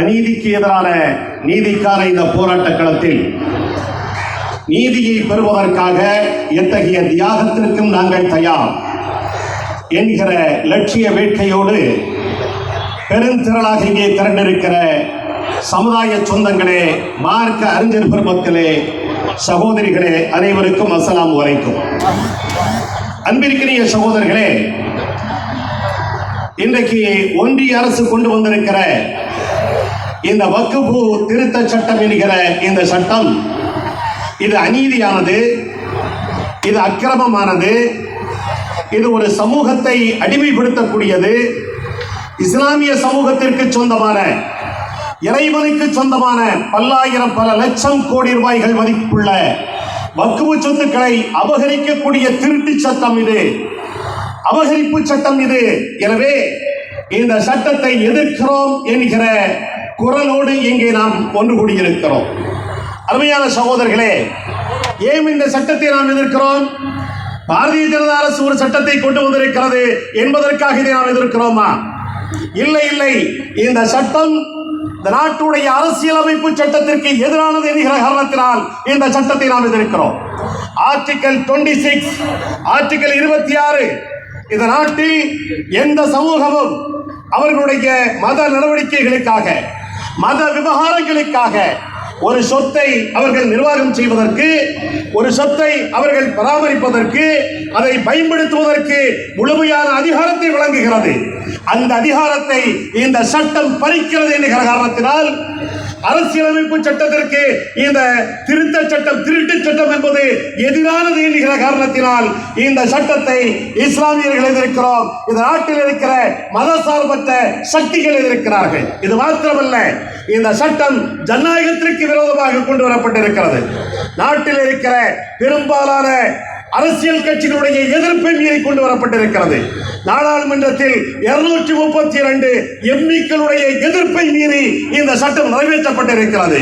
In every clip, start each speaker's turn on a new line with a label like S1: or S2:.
S1: அநீதிக்கு எதிரான நீதிக்கான இந்த போராட்ட களத்தில் நீதியை பெறுவதற்காக எத்தகைய தியாகத்திற்கும் நாங்கள் தயார் என்கிற லட்சிய வேட்கையோடு பெருந்திரளாக இங்கே திரண்டிருக்கிற சமுதாய சொந்தங்களே மார்க்க அறிஞர் பெருமக்களே சகோதரிகளே அனைவருக்கும் அஸ்ஸலாமு வரைக்கும் அன்பிற்கினிய சகோதரர்களே இன்றைக்கு ஒன்றிய அரசு கொண்டு வந்திருக்கிற இந்த வக்குப்பு திருத்த சட்டம் என்கிற இந்த சட்டம் இது அநீதியானது இது அக்கிரமமானது இது ஒரு சமூகத்தை அடிமைப்படுத்தக்கூடியது இஸ்லாமிய சமூகத்திற்கு சொந்தமான இறைவனுக்கு சொந்தமான பல்லாயிரம் பல லட்சம் கோடி ரூபாய்கள் மதிப்புள்ள வக்குவு சொத்துக்களை அபகரிக்கக்கூடிய திருட்டு சட்டம் இது. அபகரிப்பு சட்டம் இது. எனவே இந்த சட்டத்தை எதிர்க்கிறோம் என்கிற குரலோடு இங்கே நாம் ஒன்று கூடியிருக்கிறோம். அருமையான சகோதரர்களே ஏன் இந்த சட்டத்தை நாம் எதிர்க்கிறோம்? பாரதிய ஜனதா அரசு ஒரு சட்டத்தை கொண்டு வந்திருக்கிறது என்பதற்காக இதை நாம் எதிர்க்கிறோமா? இல்லை இல்லை. இந்த சட்டம் இந்த நாட்டுடைய அரசியலமைப்பு சட்டத்திற்கு எதிரானது என்கிற காரணத்தினால் இந்த சட்டத்தை நாம் எதிர்க்கிறோம். ஆர்டிகல் 26 சிக்ஸ் ஆர்டிகல் இருபத்தி ஆறு இந்த நாட்டில் எந்த சமூகமும் அவர்களுடைய மத நடவடிக்கைகளுக்காக மத விவகாரங்களுக்காக ஒரு சொத்தை அவர்கள் நிர்வாகம் செய்வதற்கு ஒரு சொத்தை அவர்கள் பராமரிப்பதற்கு அதை பயன்படுத்துவதற்கு முழுமையான அதிகாரத்தை வழங்குகிறது. அந்த அதிகாரத்தை இந்த சட்டம் பறிக்கிறது என்கிற காரணத்தினால் அரசியலமைப்பு சட்டத்திற்கு இந்த திருத்த சட்டம் திருட்டு சட்டம் என்பது எதிரானது என்கிற காரணத்தினால் இந்த சட்டத்தை இஸ்லாமியர்கள் எதிர்க்கிறோம். இந்த நாட்டில் இருக்கிற மதசார்பற்ற சக்திகள் எதிர்க்கிறார்கள். இது மாத்திரமல்ல இந்த சட்டம் ஜனநாயகத்திற்கு விரோதமாக கொண்டு வரப்பட்டிருக்கிறது. நாட்டில் இருக்கிற பெரும்பாலான அரசியல் கட்சிகளுடைய எதிர்ப்பை மீறி கொண்டு வரப்பட்டிருக்கிறது. நாடாளுமன்றத்தில் இருநூற்றி முப்பத்தி இரண்டு எம்பிக்களுடைய எதிர்ப்பை மீறி இந்த சட்டம் நிறைவேற்றப்பட்டிருக்கிறது.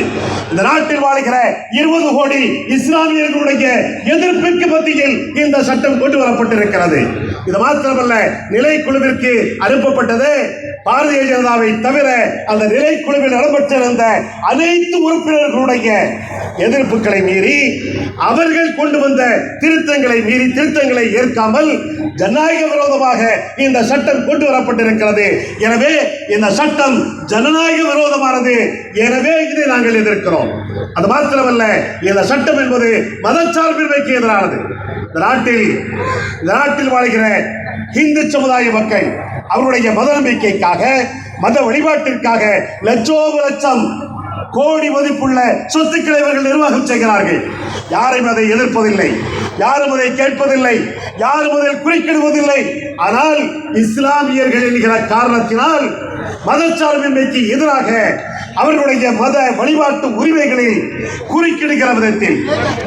S1: இந்த நாட்டில் வாழ்கிற இருபது கோடி இஸ்லாமியர்களுடைய எதிர்ப்பிற்கு மத்தியில் இந்த சட்டம் கொண்டு வரப்பட்டிருக்கிறது. இது மாத்திரமல்ல நிலைக்குழுவிற்கு அனுப்பப்பட்டது. பாரதிய ஜனதாவை தவிர அந்த நிலைக்குழுவில் இடம்பெற்றிருந்த அனைத்து உறுப்பினர்களுடைய எதிர்ப்புகளை மீறி அவர்கள் கொண்டு வந்த திருத்தங்களை மீறி திருத்தங்களை ஏற்காமல் ஜனநாயக விரோதமாக இந்த சட்டம் கொண்டு வரப்பட்டிருக்கிறது. எனவே இந்த சட்டம் ஜனநாயக விரோதமானது. எனவே இதை நாங்கள் எதிர்க்கிறோம். அது மாத்திரமல்ல இந்த சட்டம் என்பது மதச்சார்பின்மைக்கு எதிரானது. இந்த நாட்டில் இந்த நாட்டில் வாழ்கிற இந்து சமுதாய மக்கள் அவருடைய மத நம்பிக்கைக்காக மத வழிபாட்டிற்காக லட்சோப லட்சம் கோடி மதிப்புள்ள சொத்துக்களை இவர்கள் நிர்வாகம் செய்கிறார்கள். யாரையும் அதை எதிர்ப்பதில்லை. யாரும் அதை கேட்பதில்லை யாரும் அதில் குறிக்கிடுவதில்லை. ஆனால் இஸ்லாமியர்கள் என்கிற காரணத்தினால் மதச்சார்பின்மைக்கு எதிராக அவர்களுடைய மத வழிபாட்டு உரிமைகளில் குறுக்கிடுகிற விதத்தில்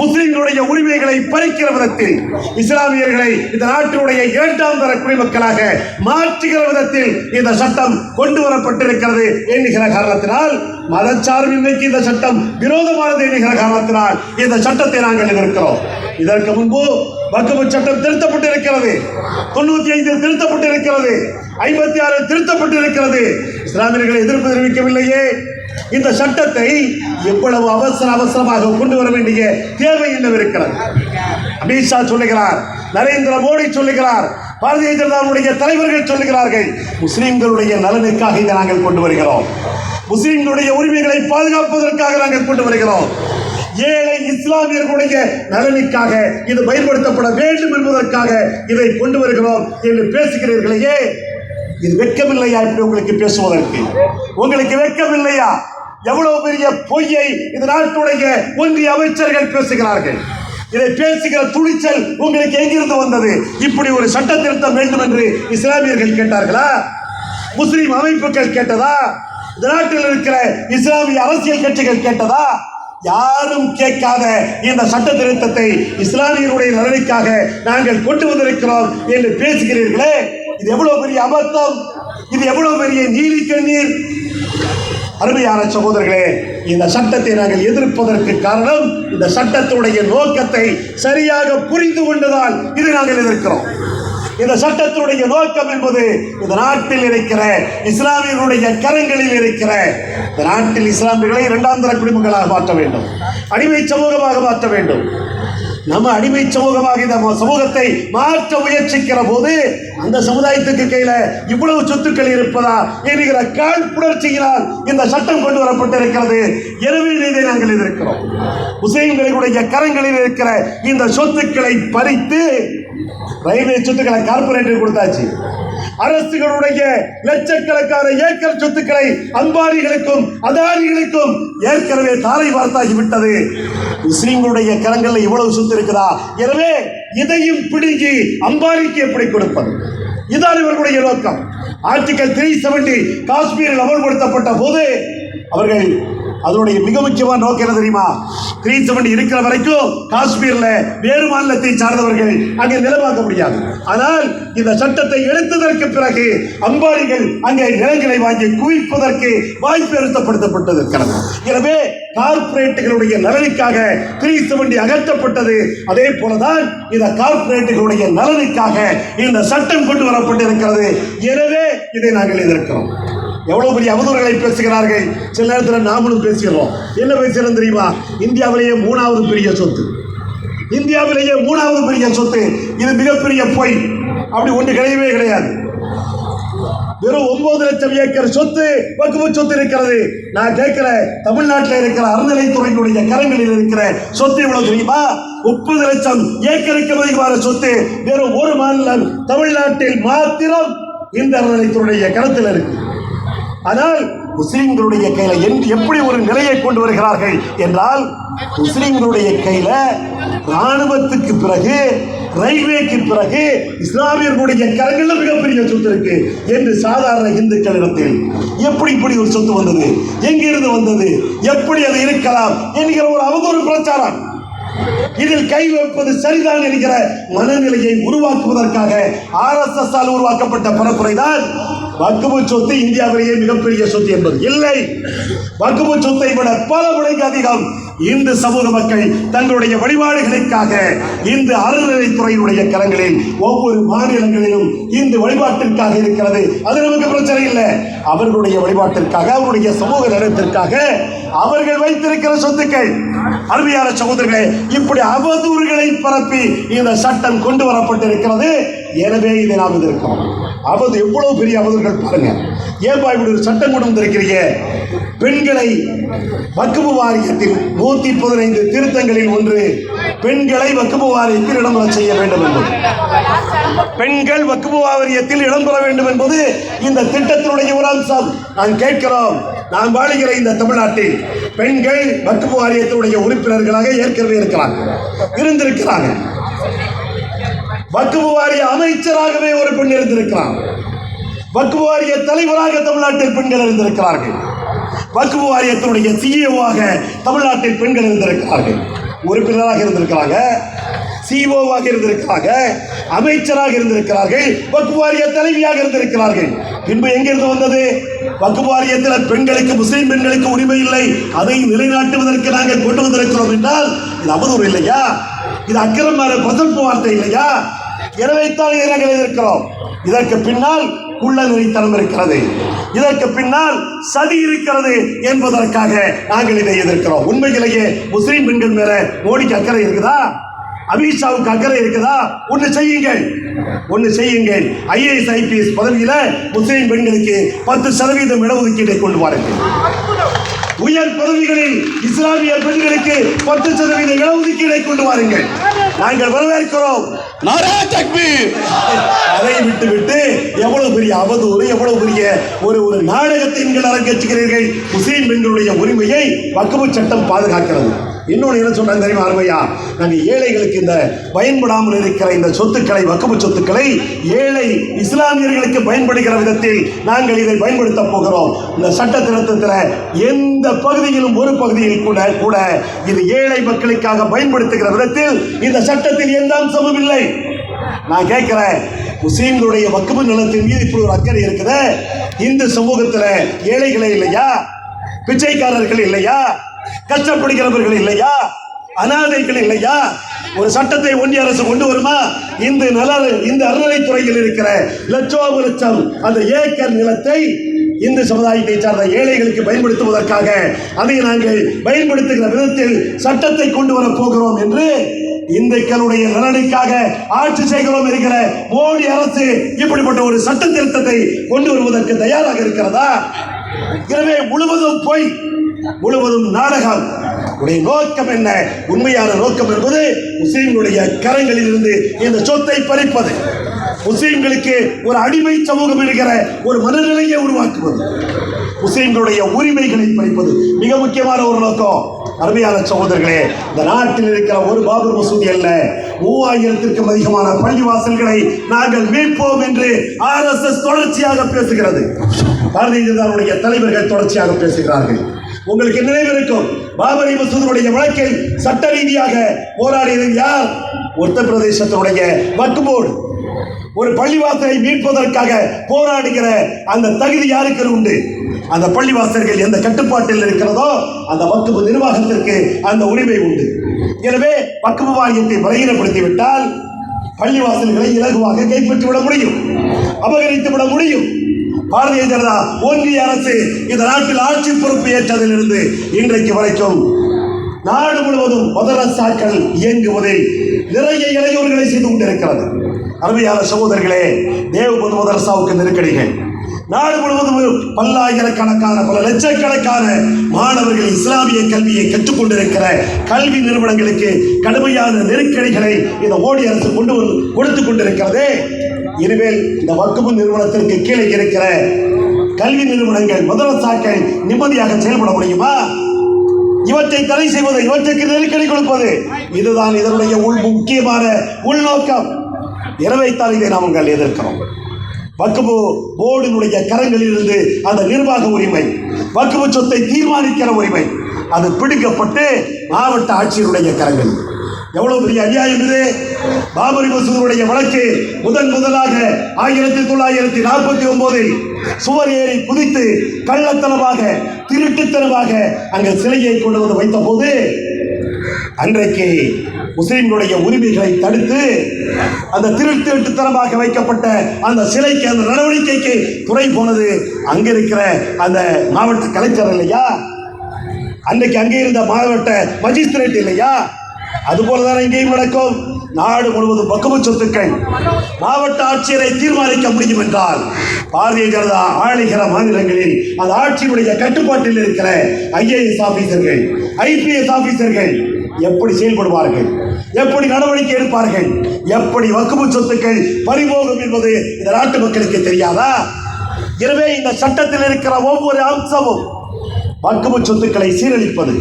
S1: முஸ்லிம்களுடைய உரிமைகளை பறிக்கிற விதத்தில் இஸ்லாமியர்களை இந்த நாட்டினுடைய இரண்டாம் தர குடிமக்களாக மாற்றுகிற விதத்தில் இந்த சட்டம் கொண்டு வரப்பட்டிருக்கிறது என்கிற காரணத்தினால் மதச்சார்பின்மைக்கு இந்த சட்டம் விரோதமானது என்கிற காரணத்தினால் இந்த சட்டத்தை நாங்கள் எதிர்க்கிறோம். இதற்கு முன்பு வக்குவு சட்டம் திருத்தப்பட்டிருக்கிறது. தொண்ணூத்தி ஐந்தில் திருத்தப்பட்டிருக்கிறது. ஐம்பத்தி ஆறு திருத்தப்பட்டிருக்கிறது. இஸ்லாமியர்கள் எதிர்ப்பு தெரிவிக்கவில்லையே. இந்த சட்டத்தை எவ்வளவு அவசர அவசரமாக கொண்டு வர வேண்டிய தேவை என்னவிருக்கிறது? அமித்ஷா சொல்லுகிறார் நரேந்திர மோடி சொல்லுகிறார் பாரதிய ஜனதாவுடைய தலைவர்கள் சொல்லுகிறார்கள் முஸ்லிம்களுடைய நலனுக்காக இதை நாங்கள் கொண்டு வருகிறோம். முஸ்லிம்களுடைய உரிமைகளை பாதுகாப்பதற்காக நாங்கள் கொண்டு வருகிறோம். ஏழை இஸ்லாமியர்களுடைய நலனுக்காக இது பயன்படுத்தப்பட வேண்டும் என்பதற்காக இதை கொண்டு வருகிறோம் என்று பேசுகிறீர்களையே. இது வெட்கமில்லையா இப்படி உங்களுக்கு பேசுவதற்கு? உங்களுக்கு வெட்கமில்லையா? எவ்வளவு பெரிய பொய்யை இந்த நாட்டுடைய ஒன்றிய அமைச்சர்கள் பேசுகிறார்கள். இதை பேசுகிற துணிச்சல் உங்களுக்கு எங்கிருந்து வந்தது? இப்படி ஒரு சட்ட திருத்தம் வேண்டும் என்று இஸ்லாமியர்கள் கேட்டார்களா? முஸ்லீம் அமைப்புகள் கேட்டதா? இந்த நாட்டில் இருக்கிற இஸ்லாமிய அரசியல் கட்சிகள் கேட்டதா? யாரும் கேட்காத இந்த சட்ட திருத்தத்தை இஸ்லாமியருடைய நலனுக்காக நாங்கள் கொண்டு வந்திருக்கிறோம் என்று பேசுகிறீர்களே. இது எவ்வளவு பெரிய அபத்தம்? இது எவ்வளவு பெரிய நீலி கண்ணீர்? அருமையான சகோதரர்களே இந்த சட்டத்தை நாங்கள் எதிர்ப்பதற்கு காரணம் இந்த சட்டத்துடைய நோக்கத்தை சரியாக புரிந்து கொண்டதால் இதை நாங்கள் எதிர்க்கிறோம். இந்த சட்டத்தினுடைய நோக்கம் என்பது இந்த நாட்டில் இருக்கிற இஸ்லாமியர்களுடைய கரங்களில் இருக்கிற இந்த நாட்டில் இஸ்லாமியர்களை இரண்டாம் தர குடிமக்களாக மாற்ற வேண்டும். அடிமை சமூகமாக மாற்ற வேண்டும். நம்ம அடிமை சமூகமாக இந்த சமூகத்தை மாற்ற முயற்சிக்கிற போது அந்த சமுதாயத்துக்கு கையில இவ்வளவு சொத்துக்கள் இருப்பதா என்கிற காழ்ப்புணர்ச்சியினால் இந்த சட்டம் கொண்டு வரப்பட்டிருக்கிறது. எனவே இதை நாங்கள் எதிர்க்கிறோம். முஸ்லிம்களுடைய கரங்களில் இருக்கிற இந்த சொத்துக்களை பறித்து ரயில்வே சொத்துக்களை கார்பரேட்டர் கொடுத்தாச்சு. அரசுகளுடைய லட்சக்கணக்கான ஏக்கர் சொத்துக்களை அம்பானிகளுக்கும் அதானிகளுக்கும் ஏற்கனவே தாரை வார்த்தாகி விட்டது. முஸ்லீம்களுடைய கரங்களில் இவ்வளவு சொத்து இருக்கிறா எனவே இதையும் பிடுங்கி அம்பானிக்கு எப்படி கொடுப்பது? இதான் இவர்களுடைய நோக்கம். ஆர்டிகல் த்ரீ செவன்டி காஷ்மீரில் அமல்படுத்தப்பட்ட போது அவர்கள் அதனுடைய மிக முக்கியமான நோக்கம் என்ன தெரியுமா? த்ரீ செவன்டி இருக்கிற வரைக்கும் காஷ்மீர்ல வேறு மாநிலத்தை சார்ந்தவர்கள் அங்கே நிலமாக்க முடியாது. ஆனால் இந்த சட்டத்தை எடுத்ததற்கு பிறகு அம்பானிகள் அங்கே நிலங்களை வாங்கி குவிப்பதற்கு வாய்ப்பு ஏற்படுத்தப்பட்டிருக்கிறது எனவே கார்ப்பரேட்டுகளுடைய நலனுக்காக த்ரீ வண்டி அகற்றப்பட்டது. அதே போலதான் இந்த கார்ப்பரேட்டுகளுடைய நலனுக்காக இந்த சட்டம் கொண்டு வரப்பட்டிருக்கிறது. எனவே இதை நாங்கள் எதிர்க்கிறோம். எவ்வளவு பெரிய அவதூறுகளை பேசுகிறார்கள்? சில நேரத்தில் நாமளும் பேசுகிறோம். என்ன பேசுகிறோம் தெரியுமா? இந்தியாவிலேயே மூணாவது பெரிய சொத்து. இந்தியாவிலேயே மூணாவது பெரிய சொத்து. இது மிகப்பெரிய பொய். அப்படி ஒன்று கிடையவே கிடையாது. வெறும் ஒன்பது லட்சம் ஏக்கர் சொத்து வக்குவு சொத்து இருக்கிறது. நான் கேட்கிற தமிழ்நாட்டில் இருக்கிற அறநிலைத்துறையினுடைய கரங்களில் இருக்கிற சொத்து இவ்வளவு தெரியுமா? முப்பது லட்சம் ஏக்கருக்கு அதிகமான சொத்து வெறும் ஒரு மாநிலம் தமிழ்நாட்டில் மாத்திரம் இந்த அறநிலைத்துறையுடைய கருத்தில் இருக்கு. ஆனால் முஸ்லிம்களுடைய கையில என்- எப்படி ஒரு நிலையை கொண்டு வருகிறார்கள் என்றால் முஸ்லிம்களுடைய கையில ராணுவத்துக்கு பிறகு ரயில்வேக்கு பிறகு இஸ்லாமியர்களுடைய கரங்களில் மிகப்பெரிய சொத்து இருக்கு என்று சாதாரண இந்துக்களிடத்தில் எப்படி இப்படி ஒரு சொத்து வந்தது? எங்கிருந்து வந்தது? எப்படி அது இருக்கலாம்? என்கிற ஒரு அவதூறு பிரச்சாரம். இதில் கை வைப்பது சரிதான் என்கிற மனநிலையை உருவாக்குவதற்காக ஆர்எஸ்எஸ் ஆல் உருவாக்கப்பட்ட பரப்புரை தான் வக்குபு சொத்து இந்தியாவிலேயே மிகப்பெரிய சொத்து என்பது இல்லை. வக்குபு சொத்தை விட பல மடங்கு அதிகம் இந்து சமூக மக்கள் தங்களுடைய வழிபாடுகளுக்காக இந்து அறநிலைத்துறையினுடைய கரங்களில் ஒவ்வொரு மாநிலங்களிலும் இந்து வழிபாட்டிற்காக இருக்கிறது. அது நமக்கு பிரச்சனை இல்லை. அவர்களுடைய வழிபாட்டிற்காக அவருடைய சமூக நலத்திற்காக அவர்கள் வைத்திருக்கிற சொத்துக்கள். அருமையான சகோதரர்களே இப்படி அவதூறுகளை பரப்பி இந்த சட்டம் கொண்டு வரப்பட்டிருக்கிறது. எனவே இதை நாம் எதிர்க்கிறோம். அவது எவ்வளவு பெரிய அவதூறுகள் பாருங்க. ஏன்பா இப்படி ஒரு சட்டம் கொண்டு வந்திருக்கிறீங்க? பெண்களை வக்குபு வாரியத்தில் நூத்தி பதினைந்து திருத்தங்களில் ஒன்று பெண்களை வக்குபு வாரியத்தில் இடம்பெற செய்ய வேண்டும் என்பது. பெண்கள் வக்குபு வாரியத்தில் இடம்பெற வேண்டும் என்பது இந்த திட்டத்தினுடைய ஒரு அம்சம் நான் கேட்கிறோம் நான் வாழுகிற இந்த தமிழ்நாட்டில் பெண்கள் வக்குபு வாரியத்தினுடைய உறுப்பினர்களாக ஏற்கனவே இருக்கிறாங்க இருந்திருக்கிறாங்க வக்குபு வாரிய அமைச்சராகவே ஒரு பெண் இருந்திருக்கிறார் வக்குபு வாரிய தலைவராக தமிழ்நாட்டில் பெண்கள் இருந்திருக்கிறார்கள். வக்குபு வாரியத்தினுடைய சிஇஓவாக தமிழ்நாட்டில் பெண்கள் இருந்திருக்கிறார்கள். உறுப்பினராக இருந்திருக்கிறாங்க. சிஓவாக இருந்திருக்கிறாங்க. அமைச்சராக இருந்திருக்கிறார்கள். வக்குபு வாரிய தலைவியாக இருந்திருக்கிறார்கள். பின்பு எங்கிருந்து வந்தது? வக்குபு வாரியத்தில் பெண்களுக்கு முஸ்லீம் பெண்களுக்கு உரிமை இல்லை. அதை நிலைநாட்டுவதற்கு நாங்கள் கொண்டு வந்திருக்கிறோம் என்றால் இது அவதூறு இல்லையா? இது அக்கிரமான பிரசல்பு வார்த்தை இல்லையா? எனவே தான் நாங்கள் எதிர்க்கிறோம். இதற்கு பின்னால் உள்ள நெறித்தனம் இருக்கிறது. இதற்கு பின்னால் சதி இருக்கிறது என்பதற்காக நாங்கள் இதை எதிர்க்கிறோம். உண்மையிலேயே முஸ்லீம் பெண்கள் மேல மோடிக்கு அக்கறை இருக்குதா? அமித்ஷாவுக்கு அக்கறை இருக்குதா? ஒன்று செய்யுங்கள். ஒன்று செய்யுங்கள். ஐஏஎஸ் ஐபிஎஸ் பதவியில் முஸ்லீம் பெண்களுக்கு பத்து சதவீதம் இடஒதுக்கீட்டை கொண்டு வாருங்கள். உயர் பதவிகளில் இஸ்லாமிய பெண்களுக்கு பத்து சதவீத இடஒதுக்கீடை கொண்டு வாருங்கள். நாங்கள் வரவேற்கிறோம். அதை விட்டு விட்டு எவ்வளவு பெரிய அவதூறு எவ்வளவு பெரிய ஒரு ஒரு நாடகத்தை நீங்கள் அரங்கேற்றுகிறீர்கள்? முஸ்லீம் பெண்களுடைய உரிமையை வக்குவு சட்டம் பாதுகாக்கிறது. இன்னொன்று என்ன சொன்னாங்க தெரியுமா அருமையா? நாங்கள் ஏழைகளுக்கு இந்த பயன்படாமல் இருக்கிற இந்த சொத்துக்களை வக்குவு சொத்துக்களை ஏழை இஸ்லாமியர்களுக்கு பயன்படுகிற விதத்தில் நாங்கள் இதை பயன்படுத்த போகிறோம். இந்த சட்ட திருத்தத்தில் எந்த பகுதியிலும் ஒரு பகுதியில் கூட கூட இது ஏழை மக்களுக்காக பயன்படுத்துகிற விதத்தில் இந்த சட்டத்தில் எந்த அம்சமும் இல்லை. நான் கேட்கிறேன் முஸ்லீம்களுடைய வக்குவு நிலத்தின் மீது இப்படி ஒரு அக்கறை இருக்குது? இந்து சமூகத்தில் ஏழைகளே இல்லையா? பிச்சைக்காரர்கள் இல்லையா? கஷ்டப்படுகிறவர்கள் இல்லையா? அனாதைகள் இல்லையா? ஒரு சட்டத்தை ஒன்றிய அரசு கொண்டு வருமா? இந்த நல இந்த அறநிலைத்துறையில் இருக்கிற லட்சோப லட்சம் அந்த ஏக்கர் நிலத்தை இந்து சமுதாயத்தை சார்ந்த ஏழைகளுக்கு பயன்படுத்துவதற்காக அதை நாங்கள் பயன்படுத்துகிற விதத்தில் சட்டத்தை கொண்டு வர போகிறோம் என்று இந்துக்களுடைய நலனுக்காக ஆட்சி செய்கிறோம் இருக்கிற மோடி அரசு இப்படிப்பட்ட ஒரு சட்ட திருத்தத்தை கொண்டு வருவதற்கு தயாராக இருக்கிறதா? எனவே முழுவதும் போய் முழுவதும் நாடகம். உடைய நோக்கம் என்ன? உண்மையான நோக்கம் என்பது முஸ்லீம்களுடைய கரங்களில் இருந்து இந்த சொத்தை பறிப்பது. முஸ்லீம்களுக்கு ஒரு அடிமை சமூகம் இருக்கிற ஒரு மனநிலையை உருவாக்குவது. முஸ்லீம்களுடைய உரிமைகளை பறிப்பது. மிக முக்கியமான ஒரு நோக்கம். அருமையான சகோதரர்களே இந்த நாட்டில் இருக்கிற ஒரு பாபர் மசூதி அல்ல. மூவாயிரத்திற்கும் அதிகமான பள்ளிவாசல்களை நாங்கள் மீட்போம் என்று ஆர்எஸ்எஸ் தொடர்ச்சியாக பேசுகிறது. பாரதிய ஜனதாவுடைய தலைவர்கள் தொடர்ச்சியாக பேசுகிறார்கள். உங்களுக்கு நினைவிருக்கும் பாபரி மசூதனுடைய வழக்கில் சட்ட ரீதியாக போராடியது யார்? உத்தரப்பிரதேசத்தினுடைய வக்ஃப் போர்டு ஒரு பள்ளிவாசலை மீட்பதற்காக போராடுகிற அந்த தகுதி யாருக்கு உண்டு? அந்த பள்ளிவாசல்கள் எந்த கட்டுப்பாட்டில் இருக்கிறதோ அந்த வக்குப்பு நிர்வாகத்திற்கு அந்த உரிமை உண்டு. எனவே வக்குப்பு வாரியத்தை பலகீனப்படுத்தி விட்டால் பள்ளிவாசல்களை இலகுவாக கைப்பற்றி விட முடியும். அபகரித்து விட முடியும். பாரதிய ஜனதா ஒன்றிய அரசு இந்த நாட்டில் ஆட்சி பொறுப்பு ஏற்றதிலிருந்து இன்றைக்கு வரைக்கும் நாடு முழுவதும் மதரசாக்கள் இயங்குவதில் நிறைய இளையோர்களை செய்து கொண்டிருக்கிறது. அருமையான சகோதரர்களே தேவபந்து மதரசாவுக்கு நெருக்கடிகள். நாடு முழுவதும் பல்லாயிரக்கணக்கான பல லட்சக்கணக்கான மாணவர்கள் இஸ்லாமிய கல்வியை கற்றுக்கொண்டிருக்கிற கல்வி நிறுவனங்களுக்கு கடுமையான நெருக்கடிகளை இந்த ஓடி அரசு கொண்டு கொடுத்து கொண்டிருக்கிறதே. இனிமேல் இந்த வக்குப்பு நிறுவனத்திற்கு கீழே இருக்கிற கல்வி நிறுவனங்கள் மதரசாக்கள் நிம்மதியாக செயல்பட முடியுமா? இவற்றை தடை செய்வது இவற்றுக்கு நெருக்கடி கொடுப்பது இதுதான் இதனுடைய உள் முக்கியமான உள்நோக்கம். இரவைத்தான் இதை நாங்கள் எதிர்க்கிறோம். வக்குபு போர்டினுடைய கரங்களில் இருந்து அந்த நிர்வாக உரிமை வக்குபு சொத்தை தீர்மானிக்கிற உரிமை அது பிடிக்கப்பட்டு மாவட்ட ஆட்சியருடைய கரங்களில் எவ்வளவு பெரிய அநியாயம் இது? பாபரி மசூருடைய வழக்கு முதன் முதலாக ஆயிரத்தி தொள்ளாயிரத்தி நாற்பத்தி ஒன்பதில் சுவர் ஏறி குதித்து கள்ளத்தனமாக திருட்டுத்தனமாக அங்கே சிலையை கொண்டு வந்து வைத்த போது அன்றைக்கு முஸ்லிம்களுடைய உரிமைகளை தடுத்து அந்த திருட்டுத்தனமாக வைக்கப்பட்ட அந்த சிலைக்கு அந்த நடவடிக்கைக்கு துறை போனது அங்க இருக்கிற அந்த மாவட்ட கலெக்டர் இல்லையா? அன்றைக்கு அங்கே இருந்த மாவட்ட மஜிஸ்திரேட் இல்லையா? அதுபோல தானே இங்கேயும் நடக்கும். நாடு முழுவதும் பக்குவ சொத்துக்கள் மாவட்ட ஆட்சியரை தீர்மானிக்க முடியும் என்றால் பாரதிய ஜனதா ஆளுகிற மாநிலங்களில் அந்த ஆட்சியினுடைய கட்டுப்பாட்டில் இருக்கிற ஐஏஎஸ் ஆபீசர்கள் ஐபிஎஸ் ஆபீசர்கள் எப்படி செயல்படுவார்கள்? எப்படி நடவடிக்கை எடுப்பார்கள்? எப்படி வக்குவு சொத்துக்கள் பறிபோகும் என்பது இந்த நாட்டு மக்களுக்கு தெரியாதா? எனவே இந்த சட்டத்தில் இருக்கிற ஒவ்வொரு அம்சமும் வாக்கும சொத்துக்களை சீரழிப்பது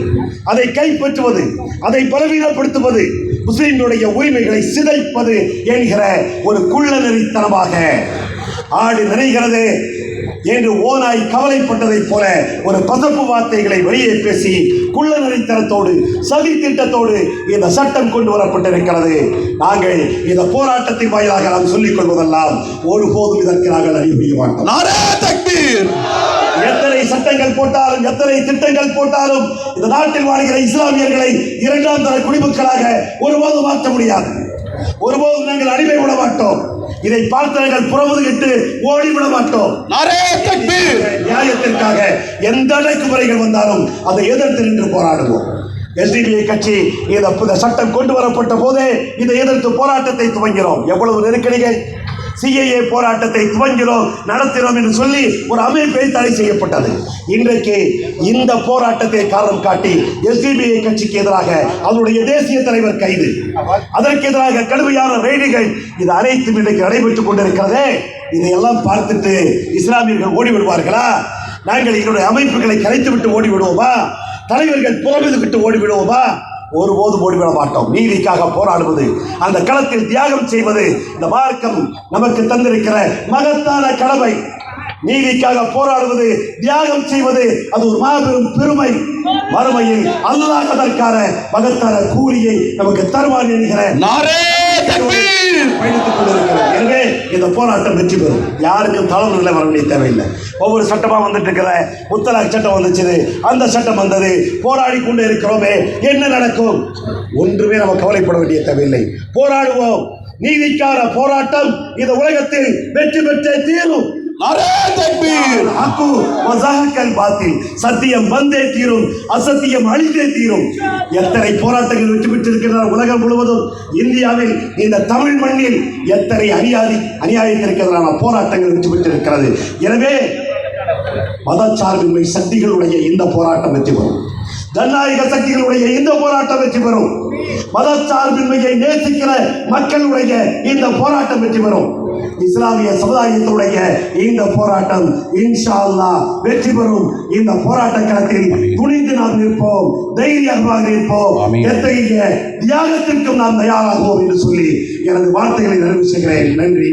S1: அதை கைப்பற்றுவது அதை பலவீனப்படுத்துவது முஸ்லிம்களுடைய உரிமைகளை சிதைப்பது என்கிற ஒரு குள்ளநெறித்தனமாக ஆடு நினைகிறது என்று ஓனாய் கவலைப்பட்டதைப் போல ஒரு பசப்பு வார்த்தைகளை வெளியே பேசி குள்ள நரித்தனத்தோடு சதி திட்டத்தோடு இந்த சட்டம் கொண்டு வரப்பட்டிருக்கிறது. நாங்கள் இந்த போராட்டத்தின் வாயிலாக நாம் சொல்லிக் கொள்வதெல்லாம் ஒருபோதும் இதற்கு நாங்கள் அறிவுறுத்த மாட்டோம். சட்டங்கள் போட்டாலும் எத்தனை திட்டங்கள் போட்டாலும் இந்த நாட்டில் வாழ்கிற இஸ்லாமியர்களை இரண்டாம் தர குடிமக்களாக ஒருபோதும் மாற்ற முடியாது. ஒருபோதும் நாங்கள் அடிமை விட மாட்டோம். இதை பார்த்து நாங்கள் புறமுதுகிட்டு ஓடிவிட மாட்டோம். நியாயத்திற்காக எந்த அடைக்குமுறைகள் வந்தாலும் அதை எதிர்த்து நின்று போராடுவோம். எஸ்டிபிஐ கட்சி இந்த சட்டம் கொண்டு வரப்பட்ட போதே இதை எதிர்த்து போராட்டத்தை துவங்கிறோம். எவ்வளவு நெருக்கடிகள்? சிஐஏ போராட்டத்தை துவங்கிறோம் நடத்தினோம் என்று சொல்லி ஒரு அமைப்பை தடை செய்யப்பட்டது. இன்றைக்கு இந்த போராட்டத்தை காரணம் காட்டி எஸ்டிபிஐ கட்சிக்கு எதிராக அதனுடைய தேசிய தலைவர் கைது. அதற்கு எதிராக கடுமையான ரெய்டுகள் இது அனைத்தும் இன்றைக்கு நடைபெற்றுக் கொண்டிருக்கிறதே. இதையெல்லாம் பார்த்துட்டு இஸ்லாமியர்கள் ஓடிவிடுவார்களா நாங்கள் என்னுடைய அமைப்புகளை கலைத்து விட்டு ஓடிவிடுவோமா தலைவர்கள் புறமிது விட்டு ஓடிவிடுவோமா ஒருபோது ஓடிவிட மாட்டோம். நீதிக்காக போராடுவது அந்த களத்தில் தியாகம் செய்வது இந்த மார்க்கம் நமக்கு தந்திருக்கிற மகத்தான கடமை. நீதிக்காக போராடுவது தியாகம் செய்வது அது ஒரு மாபெரும் பெருமை. மறுமையில் அல்லாததற்கான மகத்தான கூலியை நமக்கு தருவான் என்கிற
S2: नारे
S1: பயணித்துக் கொண்டிருக்கிறது எனவே இந்த போராட்டம் வெற்றி பெறும். யாருக்கும் தளர்வு நிலை வர வேண்டிய தேவையில்லை. ஒவ்வொரு சட்டமாக வந்துட்டு இருக்கிற முத்தலாக் சட்டம் வந்துச்சு அந்த சட்டம் வந்தது. போராடி கொண்டு இருக்கிறோமே. என்ன நடக்கும்? ஒன்றுமே நம்ம கவலைப்பட வேண்டிய தேவையில்லை. போராடுவோம். நீதிக்கான போராட்டம் இந்த உலகத்தில் வெற்றி பெற்றே தீரும். சத்தியம் வந்தே தீரும் அசத்தியம் அழிந்தே தீரும். எத்தனை போராட்டங்கள் வெற்றி விட்டுவிட்டிருக்கிறார் உலகம் முழுவதும்? இந்தியாவில் இந்த தமிழ் மண்ணில் எத்தனை அநியாதி அநியாயத்திற்கெதிரான போராட்டங்கள் வெற்றி பெற்றிருக்கிறது எனவே மதச்சார்பின்மை சக்திகளுடைய இந்த போராட்டம் வெற்றி பெறும். ஜனநாயக சக்திகளுடைய இந்த போராட்டம் வெற்றி பெறும். மதச்சார்பின்மையை நேசிக்கிற மக்களுடைய இந்த போராட்டம் வெற்றி பெறும். இஸ்லாமிய சமுதாயத்துடைய இந்த போராட்டம் இன்ஷா அல்லாஹ் வெற்றி பெறும். இந்த போராட்ட களத்தில் துணிந்து நாம் நிற்போம் தைரியமாக நிற்போம். எத்தகைய தியாகத்திற்கும் நாம் தயாராகுவோம் என்று சொல்லி எனது வார்த்தைகளை நிறைவு செய்கிறேன். நன்றி.